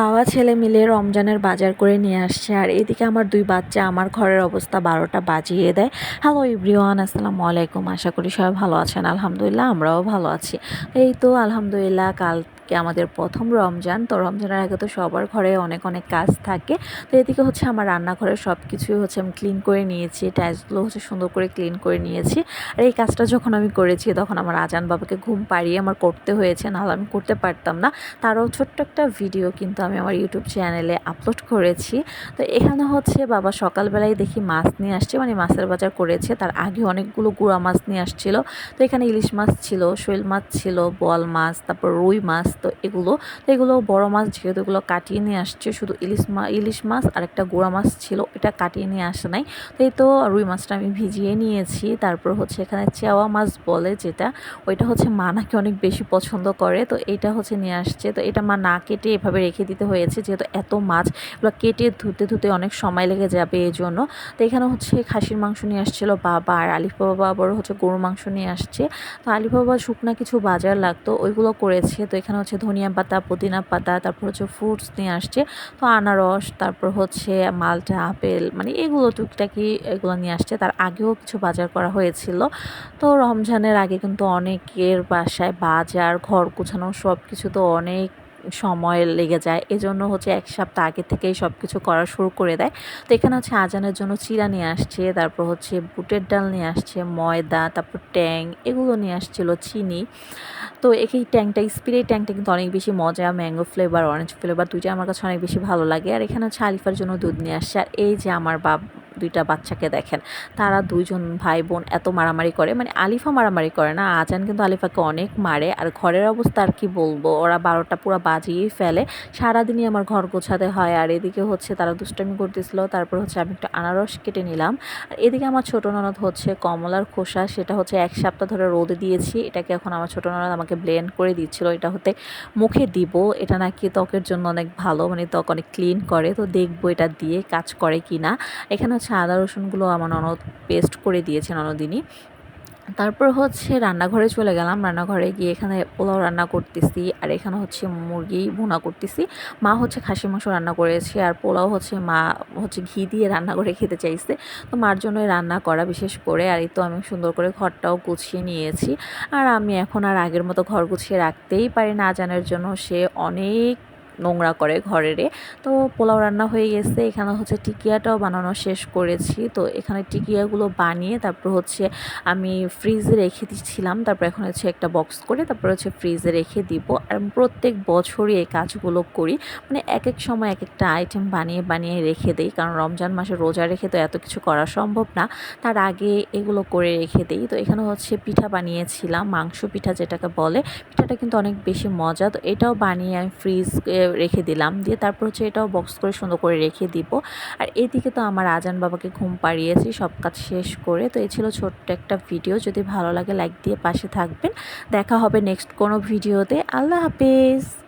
বাবা ছেলে মিলে রমজানের বাজার করে নিয়ে আসছে আর এদিকে আমার দুই বাচ্চা, আমার ঘরের অবস্থা বারোটা বাজিয়ে দেয়। হ্যালো ইব্রিওয়ান আসসালাম আলাইকুম। আশা করি সবাই ভালো আছেন। আলহামদুলিল্লাহ, আমরাও ভালো আছি। এই তো, আলহামদুলিল্লাহ কালকে আমাদের প্রথম রমজান, তো রমজানের আগে তো সবার ঘরে অনেক অনেক কাজ থাকে। তো এদিকে হচ্ছে আমার রান্নাঘরের সব কিছুই হচ্ছে আমি ক্লিন করে নিয়েছি টাইলসগুলো হচ্ছে সুন্দর করে ক্লিন করে নিয়েছি। আর এই কাজটা যখন আমি করেছি, তখন আমার আজান বাবাকে ঘুম পাড়িয়ে আমার করতে হয়েছে, নাহলে আমি করতে পারতাম না। তারও ছোট্ট একটা ভিডিও কিন্তু আমি আমার ইউটিউব চ্যানেলে আপলোড করেছি। তো এখানে হচ্ছে বাবা সকালবেলায় দেখি মাছ নিয়ে আসছে মানে মাছের বাজার করেছে। তার আগে অনেকগুলো গুঁড়া মাছ নিয়ে আসছিল। তো এখানে ইলিশ মাছ ছিল, শৈল মাছ ছিল বল মাছ, তারপর রুই মাছ তো এগুলো তো এগুলো বড় মাছ যেহেতু এগুলো কাটিয়ে নিয়ে আসছে, শুধু ইলিশ মাছ ইলিশ মাছ আর একটা গুঁড়া মাছ ছিল, এটা কাটিয়ে নিয়ে আসে নাই। তো এই তো রুই মাছটা আমি ভিজিয়ে নিয়েছি, তারপর হচ্ছে এখানে চেওয়া মাছ বলে যেটা, ওইটা হচ্ছে মা নাকি অনেক বেশি পছন্দ করে, তো এইটা হচ্ছে নিয়ে আসছে। তো এটা মা না কেটে এভাবে রেখে দিতে হয়েছে, যেহেতু এত মাছ, এগুলো কেটে ধুতে ধুতে অনেক সময় লেগে যাবে এই জন্য তো এখানে হচ্ছে খাসির মাংস নিয়ে আসছিল বাবা আর আলিফ বাবা আবার হচ্ছে গরুর মাংস নিয়ে আসছে। তো আলিফ বাবা শুকনা কিছু বাজার লাগতো, ওইগুলো করেছে। তো এখানে হচ্ছে ধনিয়া পাতা, পুদিনা পাতা, তারপর হচ্ছে ফ্রুটস নিয়ে আসছে। তো আনারস, তারপর হচ্ছে মালটা, আপেল মানে এগুলো টুকটাকি এগুলো নিয়ে আসছে। তার আগেও কিছু বাজার করা হয়েছিল। তো রমজানের আগে কিন্তু অনেকের বাসায় বাজার, ঘর গুছানো সব কিছু তো অনেক সময় লেগে যায়। এজন্য হচ্ছে এক সপ্তাহ আগে থেকেই সব কিছু করা শুরু করে দেয়। তো এখানে হচ্ছে আজানের জন্য চিরা নিয়ে আসছে, তারপর হচ্ছে বুটের ডাল নিয়ে আসছে, ময়দা, তারপর ট্যাং, এগুলো নিয়ে আসছিল চিনি। তো এই ট্যাংটা স্প্রে ট্যাংটা কিন্তু অনেক বেশি মজা, ম্যাঙ্গো ফ্লেভার, অরেঞ্জ ফ্লেভার দুইটা আমার কাছে অনেক বেশি ভালো লাগে। আর এখানে হচ্ছে আলিফার জন্য দুধ নিয়ে আসছে। আর এই যে আমার বাপ দুইটা বাচ্চাকে দেখেন। তারা দুইজন ভাই বোন এত মারামারি করে। মানে আলিফা মারামারি করে না, আজান কিন্তু আলিফাকে অনেক মারে। আর ঘরের অবস্থা আর কি বলব? ওরা বারোটা পুরো বাজিয়েই ফেলে। সারাদিনই আমার ঘর গোছাতে হয়। আর এদিকে হচ্ছে তারা দুষ্টামি করতেছিল। তারপর হচ্ছে আমি একটু আনারস কেটে নিলাম। আর এদিকে আমার ছোটো ননদ হচ্ছে কমলার খোসা। সেটা হচ্ছে এক সপ্তাহ ধরে রোদে দিয়েছি। এটাকে এখন আমার ছোটো ননদ আমাকে ব্লেন্ড করে দিচ্ছিল। এটা হতে মুখে দিব। এটা নাকি ত্বকের জন্য অনেক ভালো। মানে ত্বক অনেক ক্লিন করে। তো দেখব এটা দিয়ে কাজ করে কি না এখানে আদা, রসুনগুলো আমার ননদ পেস্ট করে দিয়েছে ননদিনী। তারপর হচ্ছে রান্নাঘরে চলে গেলাম। রান্নাঘরে গিয়ে এখানে পোলাও রান্না করতেছি আর এখানে হচ্ছে মুরগি ভুনা করতেছি। মা হচ্ছে খাসি মাংস রান্না করেছে আর পোলাও হচ্ছে মা হচ্ছে ঘি দিয়ে রান্না করে খেতে চাইছে। তো মার জন্যই রান্না করা বিশেষ করে আর এই তো আমি সুন্দর করে ঘরটাও গুছিয়ে নিয়েছি। আর আমি এখন আর আগের মতো ঘর গুছিয়ে রাখতেই পারি না। জানার জন্য সে অনেক নোংরা করে ঘরেরে। তো পোলাও রান্না হয়ে গেছে, এখানে হচ্ছে টিকিয়াটাও বানানো শেষ করেছি। তো এখানে টিকিয়াগুলো বানিয়ে তারপর হচ্ছে আমি ফ্রিজে রেখে দিচ্ছিলাম তারপর এখন হচ্ছে একটা বক্স করে তারপর হচ্ছে ফ্রিজে রেখে দিব। আর প্রত্যেক বছরই এই কাজগুলো করি মানে এক এক সময় এক একটা আইটেম বানিয়ে বানিয়ে রেখে দিই। কারণ রমজান মাসে রোজা রেখে তো এত কিছু করা সম্ভব না, তার আগে এগুলো করে রেখে দিই। তো এখানে হচ্ছে পিঠা বানিয়েছিলাম, মাংস পিঠা যেটাকে বলে, পিঠাটা কিন্তু অনেক বেশি মজা। তো এটাও বানিয়ে আমি ফ্রিজ রেখে দিলাম। দিয়ে তারপর হচ্ছে এটাও বক্স করে সুন্দর করে রেখে দিব। আর এদিকে তো আমার আজান বাবাকে ঘুম পাড়িয়েছি, সব কাজ শেষ করে। তো এই ছিল ছোট্ট একটা ভিডিও যদি ভালো লাগে লাইক দিয়ে পাশে থাকবেন। দেখা হবে নেক্সট কোনো ভিডিওতে আল্লাহ হাফেজ!